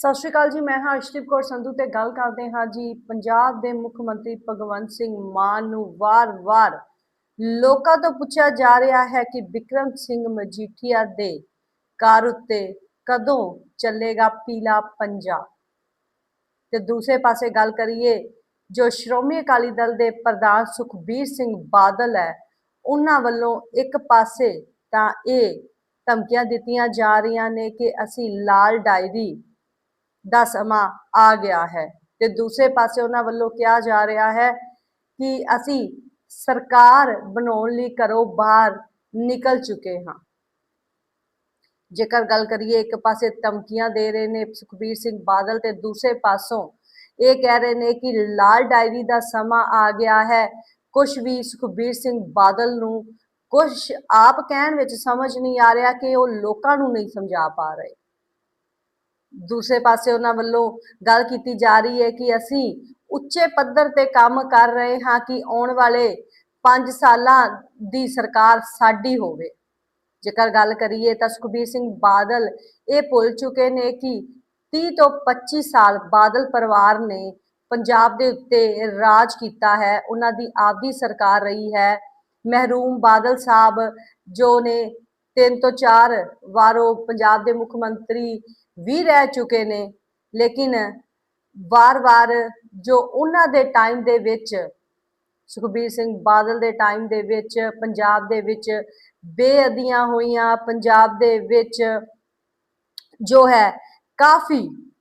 ਸਤਿ ਸ਼੍ਰੀ ਅਕਾਲ ਜੀ, ਮੈਂ ਹਾਂ ਅਰਸ਼ਦੀਪ ਕੌਰ ਸੰਧੂ ਤੇ ਗੱਲ ਕਰਦੇ ਹਾਂ ਜੀ ਪੰਜਾਬ ਦੇ ਮੁੱਖ ਮੰਤਰੀ ਭਗਵੰਤ ਸਿੰਘ ਮਾਨ ਨੂੰ ਵਾਰ-ਵਾਰ ਲੋਕਾਂ ਤੋਂ ਪੁੱਛਿਆ ਜਾ ਰਿਹਾ ਹੈ ਕਿ ਵਿਕਰਮ ਸਿੰਘ ਮਜੀਠੀਆ ਦੇ ਕਾਰ ਉੱਤੇ ਕਦੋਂ ਚੱਲੇਗਾ ਪੀਲਾ ਪੰਜਾ? ਤੇ ਦੂਸਰੇ ਪਾਸੇ ਗੱਲ ਕਰੀਏ, ਜੋ ਸ਼੍ਰੋਮਣੀ ਅਕਾਲੀ ਦਲ ਦੇ ਪ੍ਰਧਾਨ ਸੁਖਬੀਰ ਸਿੰਘ ਬਾਦਲ ਹੈ, ਉਹਨਾਂ ਵੱਲੋਂ ਇੱਕ ਪਾਸੇ ਤਾਂ ਇਹ ਧਮਕੀਆਂ ਦਿੱਤੀਆਂ ਜਾ ਰਹੀਆਂ ਨੇ ਕਿ ਅਸੀਂ ਲਾਲ ਡਾਇਰੀ ਦਾ ਸਮਾਂ ਆ ਗਿਆ ਹੈ। ਤੇ ਦੂਸਰੇ ਪਾਸੇ ਉਹਨਾਂ ਵੱਲੋਂ ਕਿਹਾ ਜਾ ਰਿਹਾ ਹੈ ਕਿ ਅਸੀਂ ਸਰਕਾਰ ਬਣਾਉਣ ਲਈ ਘਰੋਂ ਬਾਹਰ ਨਿਕਲ ਚੁੱਕੇ ਹਾਂ। ਜੇਕਰ ਗੱਲ ਕਰੀਏ, ਇੱਕ ਪਾਸੇ ਧਮਕੀਆਂ ਦੇ ਰਹੇ ਨੇ ਸੁਖਬੀਰ ਸਿੰਘ ਬਾਦਲ ਤੇ ਦੂਸਰੇ ਪਾਸੋਂ ਇਹ ਕਹਿ ਰਹੇ ਨੇ ਕਿ ਲਾਲ ਡਾਇਰੀ ਦਾ ਸਮਾਂ ਆ ਗਿਆ ਹੈ। ਕੁਝ ਵੀ ਸੁਖਬੀਰ ਸਿੰਘ ਬਾਦਲ ਨੂੰ ਕੁਝ ਆਪ ਕਹਿਣ ਵਿੱਚ ਸਮਝ ਨਹੀਂ ਆ ਰਿਹਾ ਕਿ ਉਹ ਲੋਕਾਂ ਨੂੰ ਨਹੀਂ ਸਮਝਾ ਪਾ ਰਹੇ। ਦੂਸਰੇ ਪਾਸੇ ਉਹਨਾਂ ਵੱਲੋਂ ਗੱਲ ਕੀਤੀ ਜਾ ਰਹੀ ਹੈ ਕਿ ਅਸੀਂ ਉੱਚੇ ਪੱਧਰ ਤੇ ਕੰਮ ਕਰ ਰਹੇ ਹਾਂ ਕਿ ਆਉਣ ਵਾਲੇ 5 ਸਾਲਾਂ ਦੀ ਸਰਕਾਰ ਸਾਡੀ ਹੋਵੇ। ਜੇਕਰ ਗੱਲ ਕਰੀਏ ਤਾਂ ਸੁਖਬੀਰ ਸਿੰਘ ਬਾਦਲ ਇਹ ਭੁੱਲ ਚੁੱਕੇ ਨੇ ਕਿ 30 ਤੋਂ 25 ਸਾਲ ਬਾਦਲ ਪਰਿਵਾਰ ਨੇ ਪੰਜਾਬ ਦੇ ਉੱਤੇ ਰਾਜ ਕੀਤਾ ਹੈ, ਉਹਨਾਂ ਦੀ ਆਪਦੀ ਸਰਕਾਰ ਰਹੀ ਹੈ। ਮਹਿਰੂਮ ਬਾਦਲ ਸਾਹਿਬ ਜੋ ਨੇ ਤਿੰਨ ਤੋਂ ਚਾਰ ਵਾਰੋ ਪੰਜਾਬ ਦੇ ਮੁੱਖ ਮੰਤਰੀ ਵੀ ਰਹਿ ਚੁੱਕੇ ਨੇ, ਲੇਕਿਨ ਵਾਰ-ਵਾਰ ਜੋ ਉਹਨਾਂ ਦੇ ਟਾਈਮ ਦੇ ਵਿੱਚ, ਸੁਖਬੀਰ ਸਿੰਘ ਬਾਦਲ ਦੇ ਟਾਈਮ ਦੇ ਵਿੱਚ, ਪੰਜਾਬ ਦੇ ਵਿੱਚ ਬੇਅਦੀਆਂ ਹੋਈਆਂ, ਪੰਜਾਬ ਦੇ ਵਿੱਚ ਜੋ ਹੈ, ਕਾਫੀ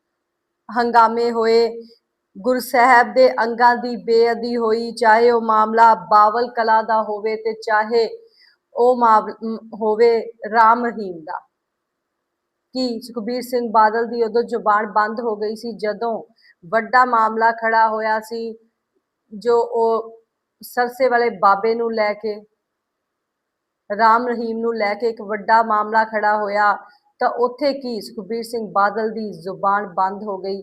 ਹੰਗਾਮੇ ਹੋਏ। ਗੁਰੂ ਸਾਹਿਬ ਦੇ ਅੰਗਾਂ ਦੀ ਬੇਅਦੀ ਹੋਈ, ਚਾਹੇ ਉਹ ਮਾਮਲਾ ਬਾਵਲ ਕਲਾ ਦਾ ਹੋਵੇ ਤੇ ਚਾਹੇ ਉਹ ਮਾਮ- ਹੋਵੇ ਰਾਮ ਰਹੀਮ ਦਾ। ਕਿ ਸੁਖਬੀਰ ਸਿੰਘ ਬਾਦਲ ਦੀ ਉਦੋਂ ਜ਼ੁਬਾਨ ਬੰਦ ਹੋ ਗਈ ਸੀ, ਜਦੋਂ ਵੱਡਾ ਮਾਮਲਾ ਖੜਾ ਹੋਇਆ ਸੀ, ਜੋ ਉਹ ਸਰਸੇ ਵਾਲੇ ਬਾਬੇ ਨੂੰ ਲੈ ਕੇ, ਰਾਮ ਰਹੀਮ ਨੂੰ ਲੈ ਕੇ ਇੱਕ ਵੱਡਾ ਮਾਮਲਾ ਖੜਾ ਹੋਇਆ, ਤਾਂ ਉੱਥੇ ਕੀ ਸੁਖਬੀਰ ਸਿੰਘ ਬਾਦਲ ਦੀ ਜ਼ੁਬਾਨ ਬੰਦ ਹੋ ਗਈ?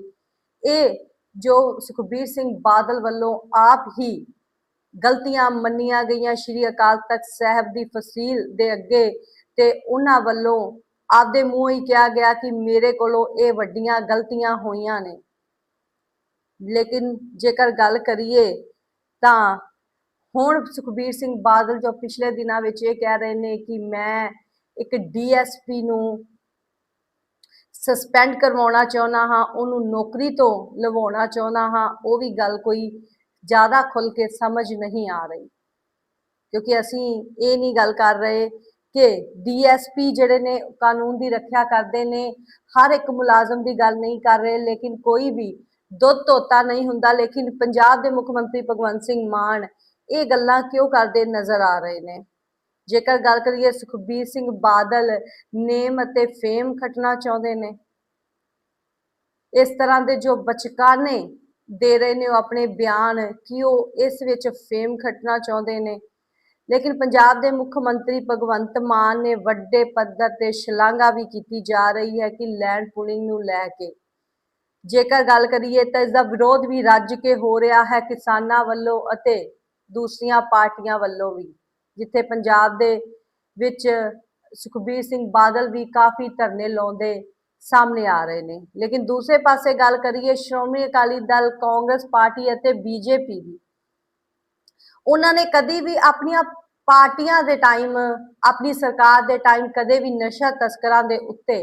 ਇਹ ਜੋ ਸੁਖਬੀਰ ਸਿੰਘ ਬਾਦਲ ਵੱਲੋਂ ਆਪ ਹੀ ਗਲਤੀਆਂ ਮੰਨੀਆਂ ਗਈਆਂ ਸ਼੍ਰੀ ਅਕਾਲ ਤਖਤ ਸਾਹਿਬ ਦੀ ਫਸੀਲ ਦੇ ਅੱਗੇ, ਤੇ ਉਹਨਾਂ ਵੱਲੋਂ ਆਪਦੇ ਮੂੰਹ ਹੀ ਕਿਹਾ ਗਿਆ ਕਿ ਮੇਰੇ ਕੋਲੋਂ ਇਹ ਵੱਡੀਆਂ ਗਲਤੀਆਂ ਹੋਈਆਂ ਨੇ। ਲੇਕਿਨ ਜੇਕਰ ਗੱਲ ਕਰੀਏ ਤਾਂ ਹੁਣ ਸੁਖਬੀਰ ਸਿੰਘ ਬਾਦਲ ਜੋ ਪਿਛਲੇ ਦਿਨਾਂ ਵਿੱਚ ਇਹ ਕਹਿ ਰਹੇ ਨੇ ਕਿ ਮੈਂ ਇੱਕ ਡੀਐਸਪੀ ਨੂੰ ਸਸਪੈਂਡ ਕਰਵਾਉਣਾ ਚਾਹੁੰਦਾ ਹਾਂ, ਉਹਨੂੰ ਨੌਕਰੀ ਤੋਂ ਲਵਾਉਣਾ ਚਾਹੁੰਦਾ ਹਾਂ, ਉਹ ਵੀ ਗੱਲ ਕੋਈ ਜ਼ਿਆਦਾ ਖੁੱਲ ਕੇ ਸਮਝ ਨਹੀਂ ਆ ਰਹੀ। ਕਿਉਂਕਿ ਅਸੀਂ ਇਹ ਨਹੀਂ ਗੱਲ ਕਰ ਰਹੇ ਕਿ ਡੀਐਸਪੀ ਜਿਹੜੇ ਨੇ ਕਾਨੂੰਨ ਦੀ ਰੱਖਿਆ ਕਰਦੇ ਨੇ, ਹਰ ਇੱਕ ਮੁਲਾਜ਼ਮ ਦੀ ਗੱਲ ਨਹੀਂ ਕਰ ਰਹੇ, ਲੇਕਿਨ ਕੋਈ ਵੀ ਦੁੱਧ ਧੋਤਾ ਨਹੀਂ ਹੁੰਦਾ, ਲੇਕਿਨ ਪੰਜਾਬ ਦੇ ਮੁੱਖ ਮੰਤਰੀ ਭਗਵੰਤ ਸਿੰਘ ਮਾਨ ਇਹ ਗੱਲਾਂ ਕਿਉਂ ਕਰਦੇ ਨਜ਼ਰ ਆ ਰਹੇ ਨੇ? ਜੇਕਰ ਗੱਲ ਕਰੀਏ ਸੁਖਬੀਰ ਸਿੰਘ ਬਾਦਲ ਨੇਮ ਅਤੇ ਫੇਮ ਖਟਣਾ ਚਾਹੁੰਦੇ ਨੇ, ਇਸ ਤਰ੍ਹਾਂ ਦੇ ਜੋ ਬਚਕਾਨੇ ਦੇ ਰਹੇ ਨੇ ਉਹ ਆਪਣੇ ਬਿਆਨ, ਕਿ ਉਹ ਇਸ ਵਿੱਚ ਫੇਮ ਖਟਣਾ ਚਾਹੁੰਦੇ ਨੇ? ਲੇਕਿਨ ਪੰਜਾਬ ਦੇ ਮੁੱਖ ਮੰਤਰੀ ਭਗਵੰਤ ਮਾਨ ਨੇ ਵੱਡੇ ਪੱਧਰ ਤੇ ਸ਼ਲਾਘਾ ਵੀ ਕੀਤੀ ਜਾ ਰਹੀ ਹੈ ਕਿ ਲੈਂਡ ਪੁਲਿੰਗ ਨੂੰ ਲੈ ਕੇ। ਜੇਕਰ ਗੱਲ ਕਰੀਏ ਤਾਂ ਇਸ ਦਾ ਵਿਰੋਧ ਵੀ ਰੱਜ ਕੇ ਹੋ ਰਿਹਾ ਹੈ ਕਿਸਾਨਾਂ ਵੱਲੋਂ ਅਤੇ ਦੂਸਰੀਆਂ ਪਾਰਟੀਆਂ ਵੱਲੋਂ ਵੀ, ਜਿੱਥੇ ਪੰਜਾਬ ਦੇ ਵਿੱਚ ਸੁਖਬੀਰ ਸਿੰਘ ਬਾਦਲ ਵੀ ਕਾਫੀ ਧਰਨੇ ਲਾਉਂਦੇ ਸਾਹਮਣੇ ਆ ਰਹੇ ਨੇ। ਲੇਕਿਨ ਦੂਸਰੇ ਪਾਸੇ ਗੱਲ ਕਰੀਏ, ਸ਼੍ਰੋਮਣੀ ਅਕਾਲੀ ਦਲ ਕਾਂਗਰਸ ਪਾਰਟੀ ਅਤੇ ਬੀਜੇਪੀ ਦੀ ਉਹਨਾਂ ਨੇ ਕਦੀ ਵੀ ਆਪਣੀਆਂ ਪਾਰਟੀਆਂ ਦੇ ਟਾਈਮ, ਆਪਣੀ ਸਰਕਾਰ ਦੇ ਟਾਈਮ ਕਦੇ ਵੀ ਨਸ਼ਾ ਤਸਕਰਾਂ ਦੇ ਉੱਤੇ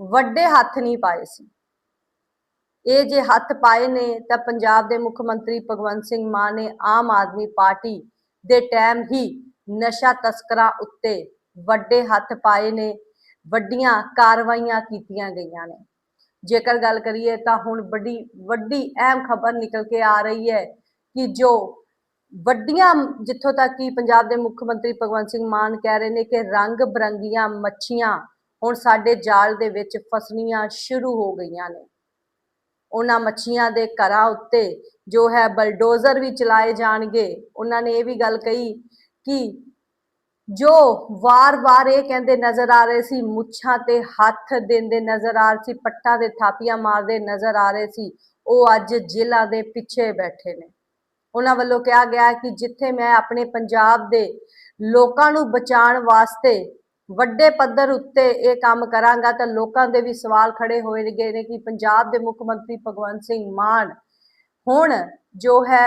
ਵੱਡੇ ਹੱਥ ਨਹੀਂ ਪਾਏ ਸੀ। ਇਹ ਜੇ ਹੱਥ ਪਾਏ ਨੇ ਤਾਂ ਪੰਜਾਬ ਦੇ ਮੁੱਖ ਮੰਤਰੀ ਭਗਵੰਤ ਸਿੰਘ ਮਾਨ ਨੇ ਆਮ ਆਦਮੀ ਪਾਰਟੀ ਦੇ ਟਾਈਮ ਹੀ ਨਸ਼ਾ ਤਸਕਰਾਂ ਉੱਤੇ ਵੱਡੇ ਹੱਥ ਪਾਏ ਨੇ, ਵੱਡੀਆਂ ਕਾਰਵਾਈਆਂ ਕੀਤੀਆਂ ਗਈਆਂ ਨੇ। ਜੇਕਰ ਗੱਲ ਕਰੀਏ ਤਾਂ ਹੁਣ ਵੱਡੀ ਵੱਡੀ ਅਹਿਮ ਖਬਰ ਨਿਕਲ ਕੇ ਆ ਰਹੀ ਹੈ ਕਿ ਜੋ ਵੱਡੀਆਂ ਜਿੱਥੋਂ ਤੱਕ ਕਿ ਪੰਜਾਬ ਦੇ ਮੁੱਖ ਮੰਤਰੀ ਭਗਵੰਤ ਸਿੰਘ ਮਾਨ ਕਹਿ ਰਹੇ ਨੇ ਕਿ ਰੰਗ ਬਰੰਗੀਆਂ ਮੱਛੀਆਂ ਹੁਣ ਸਾਡੇ ਜਾਲ ਦੇ ਵਿੱਚ ਫਸਣੀਆਂ ਸ਼ੁਰੂ ਹੋ ਗਈਆਂ ਨੇ। ਉਹਨਾਂ ਮੱਛੀਆਂ ਦੇ ਘਰਾਂ ਉੱਤੇ ਜੋ ਹੈ ਬਲਡੋਜ਼ਰ ਵੀ ਚਲਾਏ ਜਾਣਗੇ। ਉਹਨਾਂ ਨੇ ਇਹ ਵੀ ਗੱਲ ਕਹੀ ਕਿ ਜੋ ਵਾਰ-ਵਾਰ ਇਹ ਕਹਿੰਦੇ ਨਜ਼ਰ ਆ ਰਹੇ ਸੀ, ਮੁੱਛਾਂ ਤੇ ਹੱਥ ਦਿੰਦੇ ਨਜ਼ਰ ਆ ਰਹੇ ਸੀ, ਪੱਟਾਂ ਤੇ ਥਾਪੀਆਂ ਮਾਰਦੇ ਨਜ਼ਰ ਆ ਰਹੇ ਸੀ, ਉਹ ਅੱਜ ਜ਼ਿਲ੍ਹਾ ਦੇ ਪਿੱਛੇ ਬੈਠੇ ਨੇ। ਉਹਨਾਂ ਵੱਲੋਂ ਕਿਹਾ ਗਿਆ ਕਿ ਜਿੱਥੇ ਮੈਂ ਆਪਣੇ ਪੰਜਾਬ ਦੇ ਲੋਕਾਂ ਨੂੰ ਬਚਾਉਣ ਵਾਸਤੇ ਵੱਡੇ ਪੱਧਰ ਉੱਤੇ ਇਹ ਕੰਮ ਕਰਾਂਗਾ, ਤਾਂ ਲੋਕਾਂ ਦੇ ਵੀ ਸਵਾਲ ਖੜੇ ਹੋਏ ਗਏ ਨੇ ਕਿ ਪੰਜਾਬ ਦੇ ਮੁੱਖ ਮੰਤਰੀ ਭਗਵੰਤ ਸਿੰਘ ਮਾਨ ਹੁਣ ਜੋ ਹੈ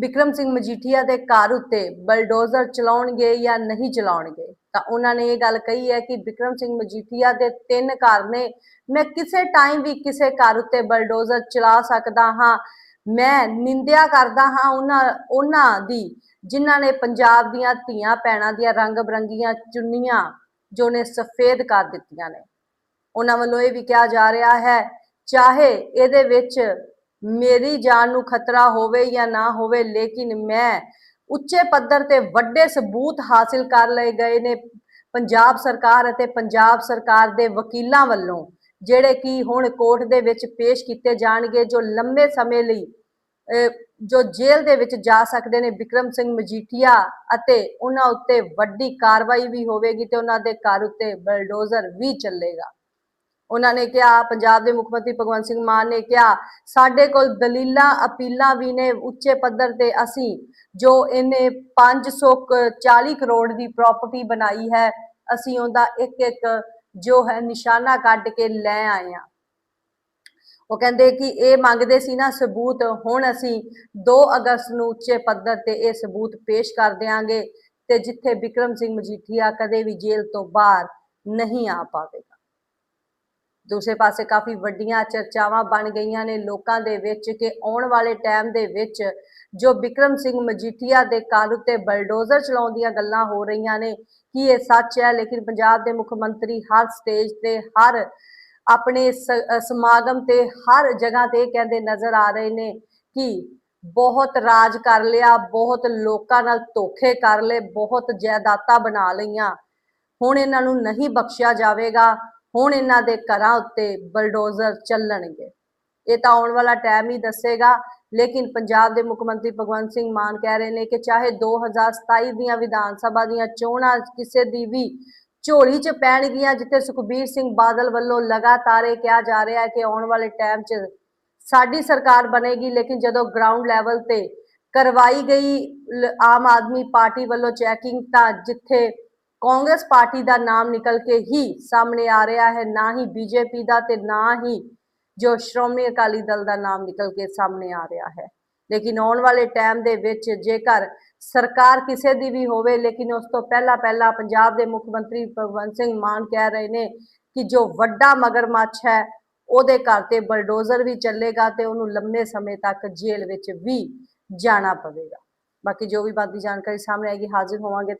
ਵਿਕਰਮ ਸਿੰਘ ਮਜੀਠੀਆ ਦੇ ਘਰ ਉੱਤੇ ਬਲਡੋਜ਼ਰ ਚਲਾਉਣਗੇ ਜਾਂ ਨਹੀਂ ਚਲਾਉਣਗੇ? ਤਾਂ ਉਹਨਾਂ ਨੇ ਇਹ ਗੱਲ ਕਹੀ ਹੈ ਕਿ ਵਿਕਰਮ ਸਿੰਘ ਮਜੀਠੀਆ ਦੇ ਤਿੰਨ ਘਰ ਨੇ। ਮੈਂ ਕਿਸੇ ਟਾਈਮ ਵੀ ਕਿਸੇ ਘਰ ਉੱਤੇ ਬਲਡੋਜ਼ਰ ਚਲਾ ਸਕਦਾ ਹਾਂ। ਮੈਂ ਨਿੰਦਿਆ ਕਰਦਾ ਹਾਂ ਉਹਨਾਂ ਉਹਨਾਂ ਦੀ, ਜਿਨ੍ਹਾਂ ਨੇ ਪੰਜਾਬ ਦੀਆਂ ਧੀਆਂ ਭੈਣਾਂ ਦੀਆਂ ਰੰਗ ਬਰੰਗੀਆਂ ਚੁੰਨੀਆਂ ਜੋ ਨੇ ਸਫੇਦ ਕਰ ਦਿੱਤੀਆਂ ਨੇ। ਉਹਨਾਂ ਵੱਲੋਂ ਇਹ ਵੀ ਕਿਹਾ ਜਾ ਰਿਹਾ ਹੈ, ਚਾਹੇ ਇਹਦੇ ਵਿੱਚ ਮੇਰੀ ਜਾਨ ਨੂੰ ਖਤਰਾ ਹੋਵੇ ਜਾਂ ਨਾ ਹੋਵੇ, ਲੇਕਿਨ ਮੈਂ ਉੱਚੇ ਪੱਧਰ ਤੇ ਵੱਡੇ ਸਬੂਤ ਹਾਸਿਲ ਕਰ ਲਏ ਗਏ ਨੇ। ਪੰਜਾਬ ਸਰਕਾਰ ਅਤੇ ਪੰਜਾਬ ਸਰਕਾਰ ਦੇ ਵਕੀਲਾਂ ਵੱਲੋਂ ਜਿਹੜੇ ਕਿ ਹੁਣ ਕੋਰਟ ਦੇ ਵਿੱਚ ਪੇਸ਼ ਕੀਤੇ ਜਾਣਗੇ, ਜੋ ਲੰਬੇ ਸਮੇਂ ਲਈ ਜੋ ਜੇਲ੍ਹ ਦੇ ਵਿੱਚ ਜਾ ਸਕਦੇ ਨੇ ਵਿਕਰਮ ਸਿੰਘ ਮਜੀਠੀਆ ਅਤੇ ਉਹਨਾਂ ਉੱਤੇ ਵੱਡੀ ਕਾਰਵਾਈ ਵੀ ਹੋਵੇਗੀ ਤੇ ਉਹਨਾਂ ਦੇ ਘਰ ਉੱਤੇ ਬਲਡੋਜ਼ਰ ਵੀ ਚੱਲੇਗਾ। ਉਹਨਾਂ ਨੇ ਕਿਹਾ, ਪੰਜਾਬ ਦੇ ਮੁੱਖ ਮੰਤਰੀ ਭਗਵੰਤ ਸਿੰਘ ਮਾਨ ਨੇ ਕਿਹਾ, ਸਾਡੇ ਕੋਲ ਦਲੀਲਾਂ, ਅਪੀਲਾਂ ਵੀ ਨੇ ਉੱਚੇ ਪੱਧਰ ਤੇ ਅਸੀਂ, ਜੋ ਇਹਨੇ 540 ਕਰੋੜ ਦੀ ਪ੍ਰਾਪਰਟੀ ਬਣਾਈ ਹੈ, ਅਸੀਂ ਉਹਦਾ ਇੱਕ ਇੱਕ ਜੋ ਹੈ ਨਿਸ਼ਾਨਾ ਕੱਢ ਕੇ ਲੈ ਆਏ ਹਾਂ। ਉਹ ਕਹਿੰਦੇ ਕਿ ਇਹ ਮੰਗਦੇ ਸੀ ਨਾ ਸਬੂਤ, ਹੁਣ ਅਸੀਂ 2 ਅਗਸਤ ਨੂੰ ਉੱਚੇ ਪੱਧਰ ਤੇ ਇਹ ਸਬੂਤ ਪੇਸ਼ ਕਰ ਦਿਆਂਗੇ ਤੇ ਜਿੱਥੇ ਵਿਕਰਮ ਸਿੰਘ ਮਜੀਠੀਆ ਕਦੇ ਵੀ ਜੇਲ੍ਹ ਤੋਂ ਬਾਹਰ ਨਹੀਂ ਆ ਪਾਵੇਗਾ। ਦੂਸਰੇ ਪਾਸੇ ਕਾਫੀ ਵੱਡੀਆਂ ਚਰਚਾਵਾਂ ਬਣ ਗਈਆਂ ਨੇ ਲੋਕਾਂ ਦੇ ਵਿੱਚ ਕਿ ਆਉਣ ਵਾਲੇ ਟਾਈਮ ਦੇ ਵਿੱਚ ਜੋ ਬਿਕਰਮ ਸਿੰਘ ਮਜੀਠੀਆ ਦੇ ਕਾਲ ਉੱਤੇ ਬਲਡੋਜ਼ਰ ਚਲਾਉਣ ਦੀਆਂ ਗੱਲਾਂ ਹੋ ਰਹੀਆਂ ਨੇ, ਕੀ ਇਹ ਸੱਚ ਹੈ? ਲੇਕਿਨ ਪੰਜਾਬ ਦੇ ਮੁੱਖ ਮੰਤਰੀ ਹਰ ਸਟੇਜ ਤੇ, ਹਰ ਆਪਣੇ ਸਮਾਗਮ ਤੇ, ਹਰ ਜਗ੍ਹਾ ਤੇ ਇਹ ਕਹਿੰਦੇ ਨਜ਼ਰ ਆ ਰਹੇ ਨੇ ਕਿ ਬਹੁਤ ਰਾਜ ਕਰ ਲਿਆ, ਬਹੁਤ ਲੋਕਾਂ ਨਾਲ ਧੋਖੇ ਕਰ ਲਏ, ਬਹੁਤ ਜਾਇਦਾਦਾਂ ਬਣਾ ਲਈਆਂ। ਹੁਣ ਇਹਨਾਂ ਨੂੰ ਨਹੀਂ ਬਖਸ਼ਿਆ ਜਾਵੇਗਾ। ਹੁਣ ਇਹਨਾਂ ਦੇ ਘਰਾਂ ਉੱਤੇ ਬਲਡੋਜ਼ਰ ਚੱਲਣਗੇ। ਇਹ ਤਾਂ ਆਉਣ ਵਾਲਾ ਟਾਈਮ ਹੀ ਦੱਸੇਗਾ, ਲੇਕਿਨ ਪੰਜਾਬ ਦੇ ਮੁੱਖ ਮੰਤਰੀ ਭਗਵੰਤ ਸਿੰਘ ਮਾਨ ਕਹਿ ਰਹੇ ਨੇ ਕਿ ਚਾਹੇ 2027 ਦੀਆਂ ਵਿਧਾਨ ਸਭਾ ਦੀਆਂ ਚੋਣਾਂ ਕਿਸੇ ਦੀ ਵੀ ਝੋਲੀ 'ਚ ਪੈਣਗੀਆਂ, ਜਿੱਥੇ ਸੁਖਬੀਰ ਸਿੰਘ ਬਾਦਲ ਵੱਲੋਂ ਲਗਾਤਾਰ ਇਹ ਕਿਹਾ ਜਾ ਰਿਹਾ ਹੈ ਕਿ ਆਉਣ ਵਾਲੇ ਟਾਈਮ 'ਚ ਸਾਡੀ ਸਰਕਾਰ ਬਣੇਗੀ, ਲੇਕਿਨ ਜਦੋਂ ਗਰਾਊਂਡ ਲੈਵਲ ਤੇ ਕਰਵਾਈ ਗਈ ਆਮ ਆਦਮੀ ਪਾਰਟੀ ਵੱਲੋਂ ਚੈਕਿੰਗ ਤਾਂ ਜਿੱਥੇ ਕਾਂਗਰਸ ਪਾਰਟੀ ਦਾ ਨਾਮ ਨਿਕਲ ਕੇ ਹੀ ਸਾਹਮਣੇ ਆ ਰਿਹਾ ਹੈ, ਨਾ ਹੀ ਬੀਜੇਪੀ ਦਾ ਤੇ ਨਾ ਹੀ ਜੋ ਸ਼੍ਰੋਮਣੀ ਅਕਾਲੀ ਦਲ ਦਾ ਨਾਮ ਨਿਕਲ ਕੇ ਸਾਹਮਣੇ ਆ ਰਿਹਾ ਹੈ। ਲੇਕਿਨ ਆਉਣ ਵਾਲੇ ਟਾਈਮ ਦੇ ਵਿੱਚ ਜੇਕਰ ਸਰਕਾਰ ਕਿਸੇ ਦੀ ਵੀ ਹੋਵੇ, ਲੇਕਿਨ ਉਸ ਤੋਂ ਪਹਿਲਾਂ ਪਹਿਲਾਂ ਪੰਜਾਬ ਦੇ ਮੁੱਖ ਮੰਤਰੀ ਭਗਵੰਤ ਸਿੰਘ ਮਾਨ ਕਹਿ ਰਹੇ ਨੇ ਕਿ ਜੋ ਵੱਡਾ ਮਗਰਮੱਛ ਹੈ, ਉਹਦੇ ਘਰ ਤੇ ਬਲਡੋਜ਼ਰ ਵੀ ਚੱਲੇਗਾ ਤੇ ਉਹਨੂੰ ਲੰਮੇ ਸਮੇਂ ਤੱਕ ਜੇਲ੍ਹ ਵਿੱਚ ਵੀ ਜਾਣਾ ਪਵੇਗਾ। ਬਾਕੀ ਜੋ ਵੀ ਬਾਕੀ ਜਾਣਕਾਰੀ ਸਾਹਮਣੇ ਆਏਗੀ, ਹਾਜ਼ਰ ਹੋਵਾਂਗੇ।